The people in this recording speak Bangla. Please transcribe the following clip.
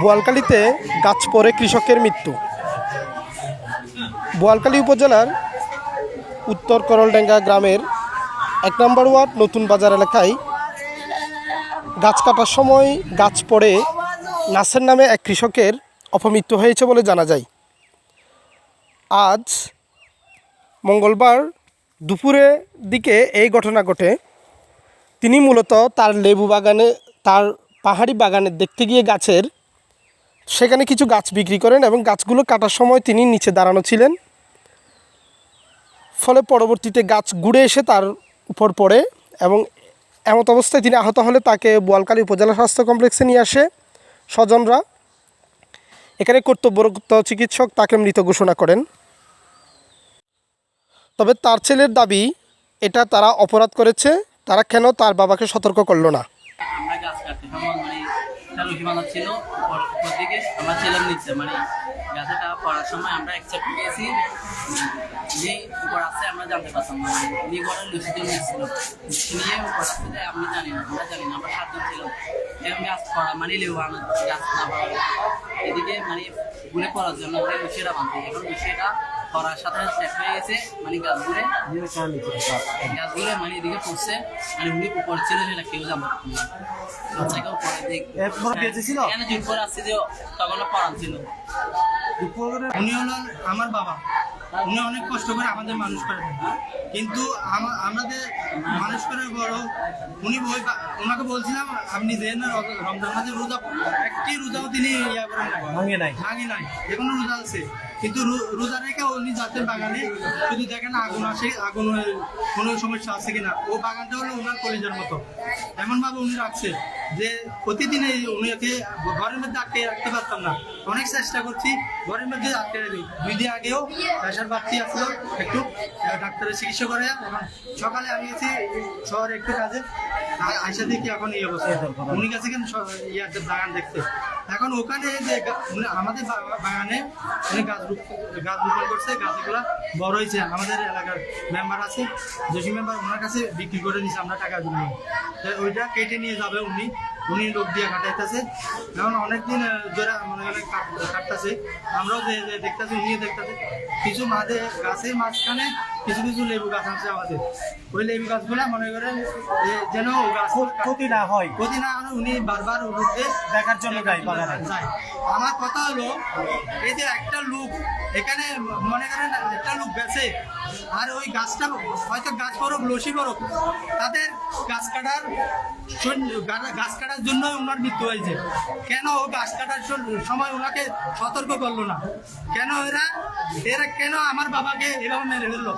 বোয়ালখালীতে গাছ পড়ে কৃষকের মৃত্যু। বোয়ালখালী উপজেলার উত্তর করলডেঙ্গা গ্রামের এক নম্বর ওয়ার্ড নতুন বাজার এলাকায় গাছ কাটার সময় গাছ পড়ে নাসের নামে এক কৃষকের অপমৃত্যু হয়েছে বলে জানা যায়। আজ মঙ্গলবার দুপুরে দিকে এই ঘটনা ঘটে। তিনি মূলত তার লেবু বাগানে, তার পাহাড়ি বাগানে দেখতে গিয়ে গাছের সেখানে কিছু গাছ বিক্রি করেন এবং গাছগুলো কাটার সময় তিনি নিচে দাঁড়ানো ছিলেন। ফলে পরবর্তীতে গাছ গুড়ে এসে তার উপর পড়ে এবং এমত অবস্থায় তিনি আহত হলে তাকে বোয়ালকালী উপজেলা স্বাস্থ্য কমপ্লেক্সে নিয়ে আসে স্বজনরা। এখানে কর্তব্যরত চিকিৎসক তাকে মৃত ঘোষণা করেন। তবে তার ছেলের দাবি, এটা তারা অপরাধ করেছে, তারা কেন তার বাবাকে সতর্ক করল না? একটা রুটি বানাচ্ছিল ছিল উপর আমরা ছিলাম নিচ্ছে মানে গাছটা পড়ার সময় আমরা অ্যাকসেপ্ট পেয়েছি। যে উপর আছে আমরা জানতে পারতাম না। উনি ঘরের লুচিতে নিয়েছিল। নিয়ে উপর আসতে যায় আমরা জানি না, আমরা জানি না, আমরা সাতজন ছিল এরকম গাছ পড়া মানে লেবু আনা গাছ না পড়া। এদিকে মানে ঘুরে পড়ার জন্য ওরা বিষয়টা বানতে এখন বিষয়টা করার সাথে সাথে শেষ হয়ে গেছে মানে গাছ গাছগুলে গাছগুলো মানে এদিকে পড়ছে মানে উনি উপর ছিল সেটা কেউ জানতে পারতো না বাচ্চাকে উপরে দিক এরপর বেঁচে ছিল? কেন যে উপরে আসছে যে তখন পড়ান ছিল। উনি হলো আমার বাবা। উনি অনেক কষ্ট করে আমাদের মানুষ করে কিন্তু আমাদের মানুষ করে বড় উনি ওই বা- ওনাকে বলছিলাম আপনি যে না রমজান মাসে রোজা একটি রোজাও তিনি ইয়া করেন ভাঙে নাই। ভাঙি নাই। এখনও রোজা আছে। কিন্তু রোজা রেখে উনি যাচ্ছেন বাগানে শুধু দেখেন আগুন আসে আগুন কোনো সমস্যা আছে কিনা। ও বাগানটা হলো ওনার কলেজের মতো। এমন ভাবে উনি রাখছে। যে প্রতিদিন এই উনিকে ঘরের মধ্যে আটকে রাখতে পারতাম না। অনেক চেষ্টা করছি, ঘরের মধ্যে আটকে রাখি। দুই দিন আগেও প্রেশার বাড়তি আসলো, একটু ডাক্তারের চিকিৎসা করে সকালে আমি গেছি শহরে একটু কাজে আইসা দেখি এখন এই অবস্থা। উনি গেছে কেন ইয়াতে বাগান দেখতে। এখন ওখানে যে আমাদের বাগানে গাছ গাছ রোপণ করছে, গাছগুলা বড় হয়েছে। আমাদের এলাকার মেম্বার আছে। জসি মেম্বার ওনার কাছে বিক্রি করে নিয়েছে আমরা টাকার জন্য। তাই ওইটা কেটে নিয়ে যাবে উনি। উনি লোক দিয়ে কাটাইতেছে এখন অনেকদিন ধরে মনে করেন কাটতেছে। আমরাও যে দেখতেছি, উনিও দেখতেছে। কিছু মাঝে গাছের মাঝখানে কিছু কিছু লেবু গাছ আছে আমাদের। ওই লেবু গাছগুলা মনে করেন যেন গাছ ক্ষতি না হয়। ক্ষতি না হলে উনি বারবার উঠে দেখার জন্য যাই বাগানে যায়। আমার কথা হলো এই যে একটা লোক এখানে মনে করেন একটা লোক গেছে আর ওই গাছটা হয়তো গাছ বরফ লসি বরফ তাদের গাছ কাটার গাছ কাটার জন্য ওনার মৃত্যু হয়েছে। কেন ও গাছ কাটার সময় ওনাকে সতর্ক করল না? কেন এরা এরা কেন আমার বাবাকে এভাবে মেরে ফেলল?